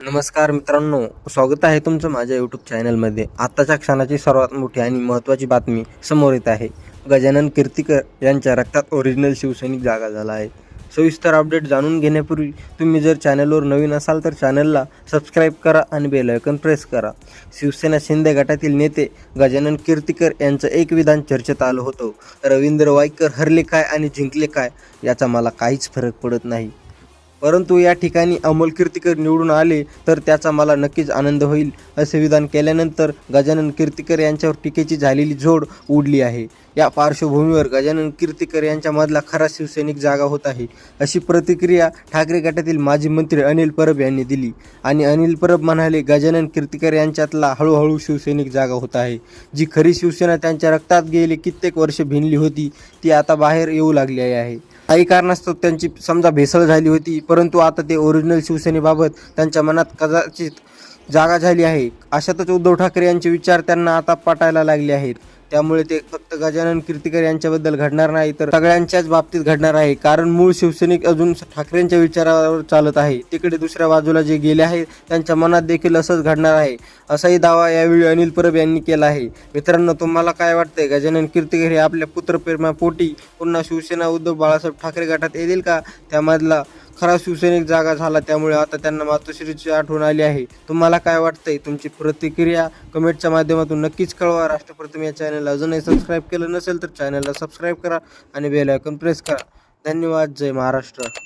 नमस्कार मित्रांनो स्वागत आहे तुमचं माझ्या यूट्यूब चॅनलमध्ये आत्ताच्या क्षणाची सर्वात मोठी आणि महत्त्वाची बातमी समोर येत आहे. गजानन कीर्तिकर यांच्या रक्तात ओरिजिनल शिवसैनिक जागा झाला आहे. सविस्तर अपडेट जाणून घेण्यापूर्वी तुम्ही जर चॅनलवर नवीन असाल तर चॅनलला सबस्क्राईब करा आणि बेल आयकन प्रेस करा. शिवसेना शिंदे गटातील नेते गजानन कीर्तिकर यांचं एक विधान चर्चेत आलं होतं. रवींद्र वाईकर हरले काय आणि जिंकले काय याचा मला काहीच फरक पडत नाही. परंतु या ठिकाणी अमोल कीर्तिकर निवडून आले तर त्याचा मला नक्कीच आनंद होईल असे विधान केल्यानंतर गजानन कीर्तिकर यांच्यावर टीकेची झालेली जोड उडली आहे. या पार्श्वभूमीवर गजानन कीर्तिकर यांच्यामधला खरा शिवसैनिक जागा होत आहे अशी प्रतिक्रिया ठाकरे गटातील माजी मंत्री अनिल परब यांनी दिली. आणि अनिल परब म्हणाले गजानन कीर्तिकर यांच्यातला हळूहळू शिवसैनिक जागा होत आहे. जी खरी शिवसेना त्यांच्या रक्तात गेली कित्येक वर्ष भिनली होती ती आता बाहेर येऊ लागली आहे. काही कारणास्तव त्यांची समजा भेसळ झाली होती परंतु आता ते ओरिजिनल शिवसेनेबाबत त्यांच्या मनात कदाचित जागा झाली आहे. अशातच उद्धव ठाकरे यांचे विचार त्यांना आता पटायला लागले आहेत. त्यामुळे ते फक्त गजानन कीर्तिकर यांच्याबद्दल घडणार नाही तर सगळ्यांच्याच बाबतीत घडणार आहे. कारण मूळ शिवसैनिक अजून ठाकरेंच्या विचारावर चालत आहे. तिकडे दुसऱ्या बाजूला जे गेले आहे त्यांच्या मनात देखील असंच घडणार आहे. असाही दावा यावेळी अनिल परब यांनी केला आहे. मित्रांनो तुम्हाला काय वाटतंय? गजानन कीर्तिकर हे आपल्या पुत्रप्रेमापोटी पुन्हा शिवसेना उद्धव बाळासाहेब ठाकरे गटात येतील का? त्यामधला खरा शिवसैनिक जागा झाला त्यामुळे आता त्यांना मातोश्रीची आठवण आली आहे. तुम्हाला काय वाटतंय? तुमची प्रतिक्रिया कमेंटच्या माध्यमातून नक्कीच कळवा. राष्ट्रप्रथम या चॅनलला अजूनही सबस्क्राईब केलं नसेल तर चॅनलला सबस्क्राईब करा आणि बेल आयकॉन प्रेस करा. धन्यवाद. जय महाराष्ट्र.